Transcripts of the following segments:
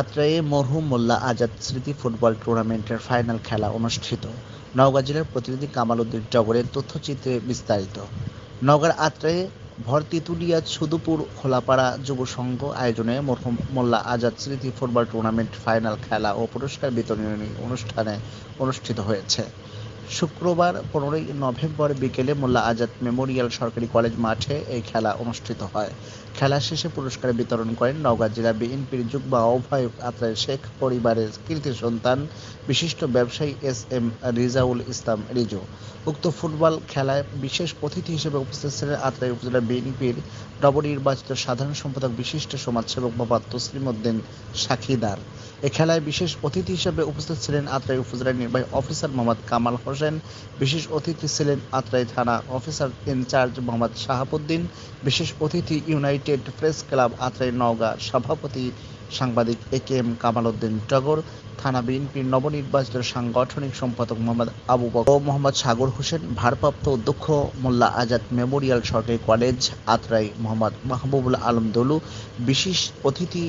আত্রাইয়ে মরহুম মোল্লা আজাদ স্মৃতি ফুটবল টুর্নামেন্টের ফাইনাল খেলা অনুষ্ঠিত। নওগাঁ জেলার প্রতিনিধি কামাল উদ্দিন জগরের তথ্যচিত্রে বিস্তারিত। নওগাঁর আত্রায়ে ভর তিতুলিয়া সুদুপুর খোলাপাড়া যুব সংঘ আয়োজনে মরহুম মোল্লা আজাদ স্মৃতি ফুটবল টুর্নামেন্ট ফাইনাল খেলা ও পুরস্কার বিতরণী অনুষ্ঠানে অনুষ্ঠিত হয়েছে। শুক্রবার পনেরোই নভেম্বর বিকেলে মোল্লা আজাদ মেমোরিয়াল সরকারি কলেজ মাঠে এই খেলা অনুষ্ঠিত হয়। খেলা শেষে পুরস্কার বিতরণ করেন নওগাঁ জেলা বিএনপির যুগ্ম আহ্বায়ক আত্রাই শেখ, পরিবারের কীর্তি সন্তান, বিশিষ্ট ব্যবসায়ী এস এম রিজাউল ইসলাম রিজু। উক্ত ফুটবল খেলায় বিশেষ অতিথি হিসেবে উপস্থিত ছিলেন আত্রাই উপজেলা বিএনপির নবনির্বাচিত সাধারণ সম্পাদক, বিশিষ্ট সমাজসেবক মোহাম্মদ তসলিম উদ্দিন সাক্ষীদার এ খেলায় বিশেষ অতিথি হিসেবে উপস্থিত ছিলেন আত্রাই উপজেলার নির্বাহী অফিসার মোহাম্মদ কামাল হোসেন, বিশেষ অতিথি ছিলেন আত্রাই থানা অফিসার ইনচার্জ মোহাম্মদ শাহাবুদ্দিন, বিশেষ অতিথি United Press Club Atrai Naogaon সভাপতি সাংবাদিক A K M Kamal Uddin Togor, থানা বিএনপির নবনির্বাচিত সাংগঠনিক সম্পাদক মোহাম্মদ আবু বকর ও মোহাম্মদ সাগর হোসেন, ভারপ্রাপ্ত অধ্যক্ষ মোল্লা আজাদ মেমোরিয়াল সরকারি কলেজ আত্রাই মোহাম্মদ মাহবুবুল আলম দলু, বিশেষ অতিথি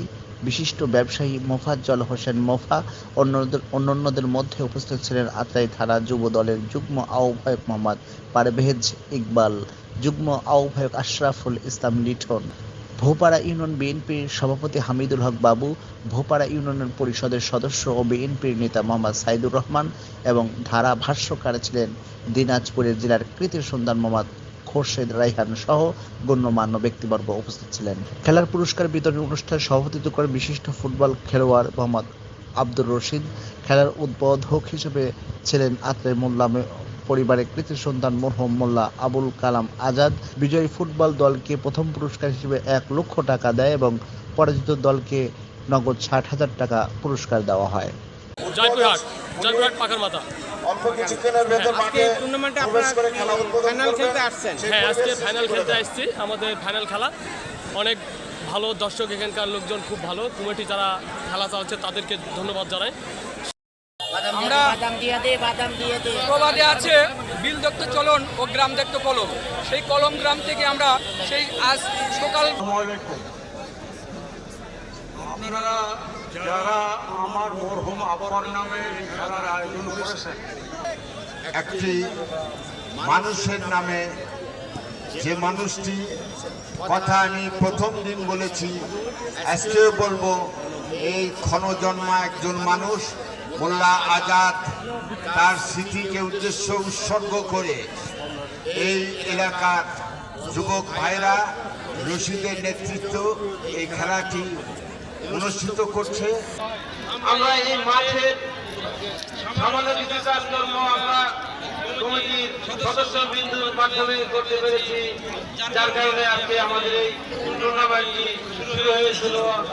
বিশিষ্ট ব্যবসায়ী মোফাজ্জল হোসেন মোফা অন্যদের অন্যান্যদের মধ্যে উপস্থিত ছিলেন আত্রাই থানা যুব দলের যুগ্ম আহ্বায়ক মোহাম্মদ পারভেজ ইকবাল, যুগ্ম আহ্বায়ক আশরাফুল ইসলাম লিঠন ভোপাড়া ইউনিয়ন বিএনপির সভাপতি হামিদুল হক বাবু, ভোপাড়া ইউনিয়ন পরিষদের সদস্য ও বিএনপির নেতা মোহাম্মদ সাইদুর রহমান এবং ধারা ভাষ্যকার ছিলেন দিনাজপুরের জেলার কৃতির সন্ধান মোহাম্মদ খোরশেদ রাইহান সহ গণ্যমান্য ব্যক্তিবর্গ উপস্থিত ছিলেন। খেলার পুরস্কার বিতরণ অনুষ্ঠানে সভাপতিত্ব করেন বিশিষ্ট ফুটবল খেলোয়াড় মোহাম্মদ আব্দুর রশিদ। খেলার উদ্বোধক হিসেবে ছিলেন আত্রে মোল্লা পরিবারের কৃতি সন্তান মরহুম মোল্লা আবুল কালাম আজাদ। বিজয়ী ফুটবল দলকে প্রথম পুরস্কার হিসেবে এক লক্ষ টাকা দেয় এবং পরাজিত দলকে নগদ ষাট হাজার টাকা পুরস্কার দেওয়া হয়। জয়পুরহাট জয়পুরহাট পাখার মাথা। অল্প কিছুক্ষণের ভেতর আজকে মাঠে টুর্নামেন্টে প্রবেশ করে খেলা উদ্বোধন ফাইনাল খেলতে আসছেন। হ্যাঁ আজকে ফাইনাল খেলতে আসছি। আমাদের ফাইনাল খেলা। অনেক ভালো দর্শক এখানকার লোকজন খুব ভালো। কমিটি যারা খেলা চালাচ্ছে তাদেরকে ধন্যবাদ জানাই। আমরা প্রবাদে আছে বিল দেখত চলন ও গ্রাম দেখত কলম। সেই কলম গ্রাম থেকে আমরা সেই আজ সকাল আপনারা যারা আমার মরহুম আবর নামে খেলার আয়োজন করেছেন, একটি মানুষের নামে যে মানুষটি কথা আমি প্রথম দিন বলেছি আজকেও বলব, এই ক্ষণজন্মা একজন মানুষ, মোল্লা আজাদ, তার স্মৃতিকে উদ্দেশ্য উৎসর্গ করে এই এলাকার যুবক ভাইরা রশিদের নেতৃত্ব এই খেলাটি অনুষ্ঠিত করছে। আমরা এই মাঠে সামান্য কিছু কাজকর্ম আমরা করতে পেরেছি। যার কারণে আজকে আমাদের এই টুর্নামেন্টটি শুরু হয়েছিল।